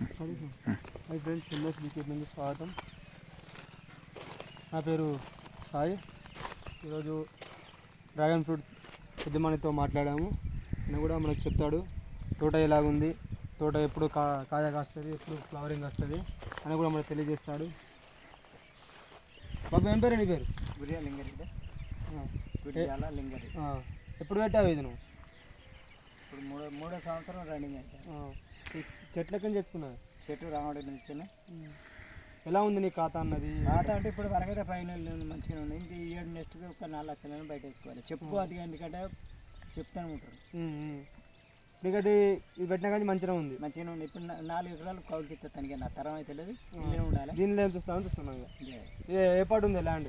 Hi friends NS BK స్వాగతం నా పేరు సాయి. ఈరోజు డ్రాగన్ ఫ్రూట్ యజమానితో మాట్లాడాము. ఆయన కూడా మనకు చెప్తాడు తోట ఎలాగుంది తోట ఎప్పుడు కా కాయ కాస్తుంది ఎప్పుడు ఫ్లవరింగ్ వస్తుంది అని కూడా మనకు తెలియజేస్తాడు. బాబు ఏం పేరు? నీ పేరు? గురియా లింగరెడ్డి. గురియాల. ఎప్పుడు పెట్టావు ఇది నువ్వు? ఇప్పుడు మూడో మూడో సంవత్సరం రన్నింగ్. ఈ చెట్ల కింద తెచ్చుకున్నావు చెట్టు రాముడి నుంచి ఎలా ఉంది నీ ఖాతా అన్నది? పాత అంటే ఇప్పుడు వరకైతే పైన మంచిగా ఉంది ఇంక ఈ ఏడు నెక్స్ట్ ఒక నాలుగు లక్షలను బయట వేసుకోవాలి. చెప్పుకోవాలి ఎందుకంటే చెప్తాను ఉంటారు ఉమ్. నీకు అది ఇది పెట్టినా కానీ మంచిగా ఉంది. మంచిగా ఉంది. ఇప్పుడు నాలుగు ఎకరాలు కౌలుకి తనకి. నా తరం అయితే లేదు. ఇల్లే ఉండాలి? దీనిలో ఎంత చూస్తామని చూస్తున్నాం ఇక. ఇదే. ఇది ఏ పాటు ఉంది ల్యాండ్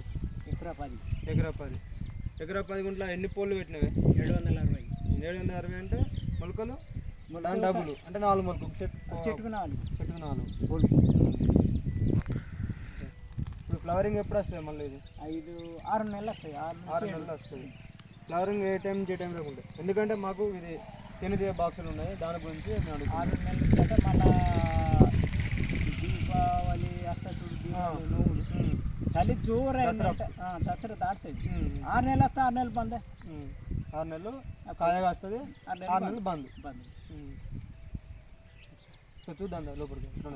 ఎకరా పది. ఎకరా పది. ఎకరా పది గుంట్ల ఎన్ని పోళ్ళు పెట్టినవి? ఏడు వందల అరవై. ఏడు వందల అరవై అంటే మొలకలు? దాని డబ్బులు. అంటే నాలుగు ఒక చెట్టు చెట్టుకు నాలుగు. చెట్టుకు నాలుగు. ఇప్పుడు ఫ్లవరింగ్ ఎప్పుడు వస్తుంది మళ్ళీ ఇది? ఐదు ఆరు నెలలు వస్తాయి. ఆరు నెలలు వస్తుంది. ఫ్లవరింగ్ ఏ టైం ఏ టైంలో ఉంటుంది. ఎందుకంటే మాకు ఇది తినిదే బాక్సులు ఉన్నాయి. దాని గురించి మేము ఆరు నెలల అంటే మళ్ళా దీపావళి వస్తా చూడు నువ్వులు చలి జోరు దసరా దాటుతుంది ఆరు నెలలు వస్తే ఆరు నెలలు బంద్. ఆరు నెలలు కాయగా వస్తుంది ఆరు నెలలు బంద్. బంద్. చూద్దాం లోపలికి చెట్టు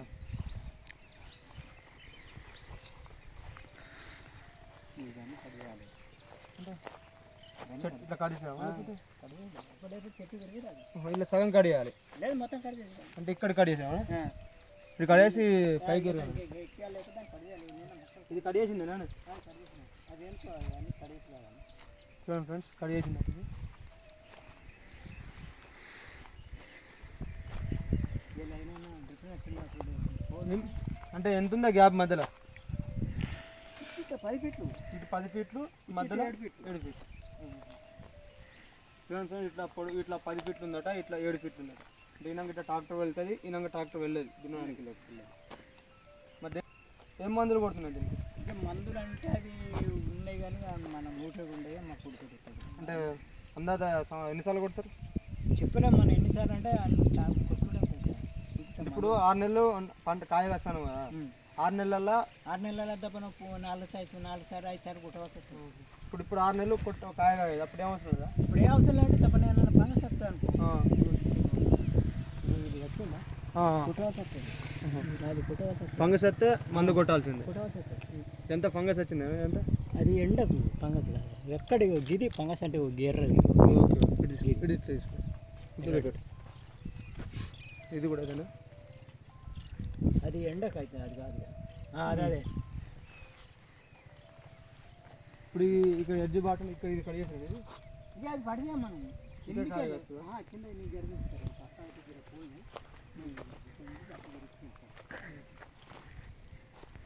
ఇట్లా ఓహో, ఇలా సగం కడియాలి. అంటే ఇక్కడ కడిసావా? ఇక్కడ కడిగేసి పైకి నేను ఇది కడిగేసింది. నాన్న చూడండి ఫ్రెండ్స్ వీళ్ళైనా డిఫరెన్స్ ఏం- అంటే ఎంత ఉందా గ్యాప్ మధ్యలో? పది ఫీట్లు. ఇటు పది ఫీట్లు మధ్యలో ఏడు ఫీట్లు. ఏడు ఫీట్లు. చూడండి ఫ్రెండ్స్ ఇట్లా పొడుగు ఇట్లా పది ఫీట్లు ఉందట ఇట్లా ఏడు ఫీట్లు ఉందట. అంటే ఈనాక ఇట్లా ట్రాక్టర్ వెళ్తుంది ఈనాక ట్రాక్టర్ వెళ్ళదు దున్నడానికి లేకపోతే మధ్య ఏం మందులు కొడుతున్నాయి దీనికి? ఇంకా మందులు అంటే అవి ఉన్నాయి కానీ మన ఊట్లో ఉండేవి మా కొడుకు అంటే అందాజ స- ఎన్నిసార్లు కొడతారు? చెప్పలేం మనం ఎన్నిసార్లు అంటే ఇప్పుడు ఆరు నెలలు పంట కాయ వస్తాను కదా. ఆరు నెలల్లో ఆరు నెలల దప్పన నాలుగు సైజు నాలుగు సార్లు ఐదు సార్లు కొట్టవలసి వస్తుంది. ఇప్పుడు ఇప్పుడు ఆరు నెలలు కొట్ట కాయ కాయదు అప్పుడు ఏమవసరం కదా ఇప్పుడు ఏ అవసరం లేదు తప్ప నేను అనుకో. ఆ. ఇది వచ్చిందా? ఫంగస్ వస్తే మందు కొట్టాల్సిందే. ఎంత ఫంగస్ వచ్చింది? ఎంత? అది ఎండకు ఫంగస్ కాదు. ఎక్కడి గిది ఫంగస్ అంటే గెర్రది ఇది. కూడా అదేనా అది ఎండకు అవుతుంది అది కాదు అదే అదే. ఇప్పుడు ఇక్కడ ఎడ్జ్ బాటం ఇక్కడ ఇది కడిగేసాడు ఇది అది పడితే మనం. కింద జరిగిస్తారు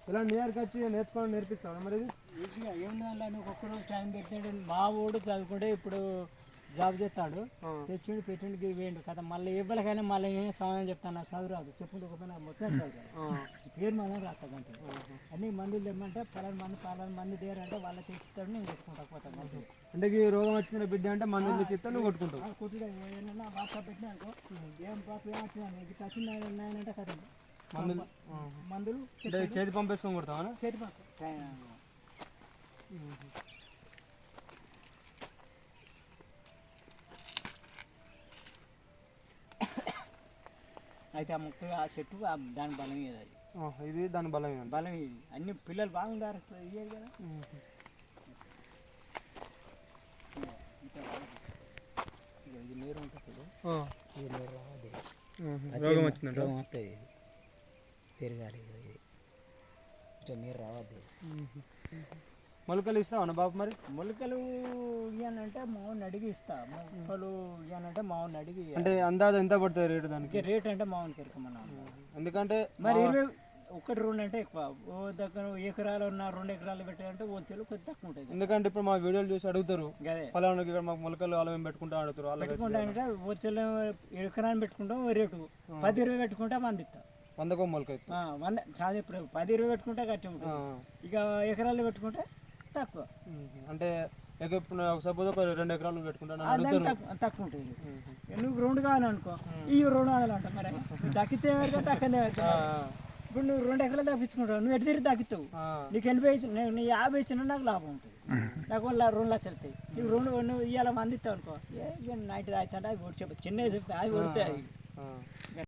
ఇలా నేర్కి వచ్చి నేర్చుకోవడం నేర్పిస్తాను మరి? ఈజీగా. ఏముందంటే నువ్వు ఒక్క రోజు టైం పెట్టినాడు మా ఊడు చదువుకుంటే ఇప్పుడు జాబ్ చేస్తాడు. తెచ్చిండు పెట్టిండు వేయండు. కదా మళ్ళీ ఇవ్వలేకైనా మళ్ళీ ఏం సమాధానం చెప్తాను నాకు చదువు రాదు. చెప్పుకుంటూ పోయినా మొత్తం చదువు. పేరు మనం రాస్తుందంటే అన్ని మందులు తెమ్మంటే పలానా మంది పలానా మంది దేరంటే వాళ్ళకి తెచ్చిస్తాడు నేను తెచ్చుకుంటా పోతాను మందులు అంటే ఈ రోగం వచ్చిన బిడ్డ అంటే మందు తెచ్చిస్తే నువ్వు కొట్టుకుంటావు. కొట్టుడే ఏమన్నా వాట్సాప్ పెట్టినా అనుకో ఏం పాప ఏం వచ్చిందని ఇది వచ్చింది నాయనంటే కదా మందులు. మందులు అంటే చేతి పంపేసుకొని కొడతావా? చేతి పాక అయితే ఆ ముక్క ఆ చెట్టు ఆ దాని బలం ఇది అది. ఆ, ఇది దాని బలం ఏంటి బలం ఇది. అన్ని పిల్లలు బాగుండారు ఇయ్యారు కదా. ఇది నీరు ఉంటుంది నీరు రావద్దు రోగం వచ్చిందంట. రోగం వస్తుంది ఇది పెరగాలి ఇది. ఇట్లా నీరు రావద్దు. మొలకలు ఇస్తావా బాబు మరి? మొలకలు ఇవ్వనంటే మామూలు అడిగి ఇస్తా. మొలకలు ఇవ్వనంటే మామూలు అడిగి అంటే అందాజ ఎంత పడుతుంది రేటు దానికి? రేట్ అంటే మామూలు కెరకమన్నా. ఎందుకంటే మరి ఇరవై ఒకటి రెండు అంటే ఎక్కువ. ఓ దగ్గర ఎకరాలు ఉన్న రెండు ఎకరాలు పెట్టాలంటే హోల్సేల్ కొద్ది తక్కువ ఉంటుంది. ఎందుకంటే ఇప్పుడు మా వీడియోలు చూసి అడుగుతారు. ఫలానా ఇక్కడ మాకు మొలకలు అలా మేము పెట్టుకుంటా అడుగుతారు వాళ్ళ పెట్టుకుంటానంటే హోల్సేల్ ఎకరాన్ని పెట్టుకుంటాం ఓ రేటు. పది ఇరవై పెట్టుకుంటే మంది ఇస్తా. వందకో మొలక ఇస్తుంది ఆ, వంద. చాలా ఇప్పుడు పది ఇరవై పెట్టుకుంటే కట్టి ఉంటుంది. ఇక ఎకరాలు పెట్టుకుంటే తక్కువ. అంటే సపోజ్ ఒక రెండు ఎకరాలు పెట్టుకుంటాను తక్కువ ఉంటుంది నువ్వు రెండు కావాలి అనుకో? ఈ రెండు వందలు అంటావు మరి. దక్కితే ఎవరికంటే దక్కనే ఇప్పుడు నువ్వు రెండు ఎకరాలు తప్పించుకుంటావు నువ్వు ఎటు తిరిగి దక్కుతావు ఆ, నీకు ఎనభై నేను నీ యాభై ఇచ్చినా నాకు లాభం ఉంటుంది. నాకు వాళ్ళ రెండు లక్షలు వస్తాయి. నీకు రెండు నువ్వు ఇవాళ మంది ఇస్తావు అనుకో. ఏ నైట్ తాగుతాంటే అవి ఓడి చెప్పు చిన్నవి చెప్తే అవి ఆ.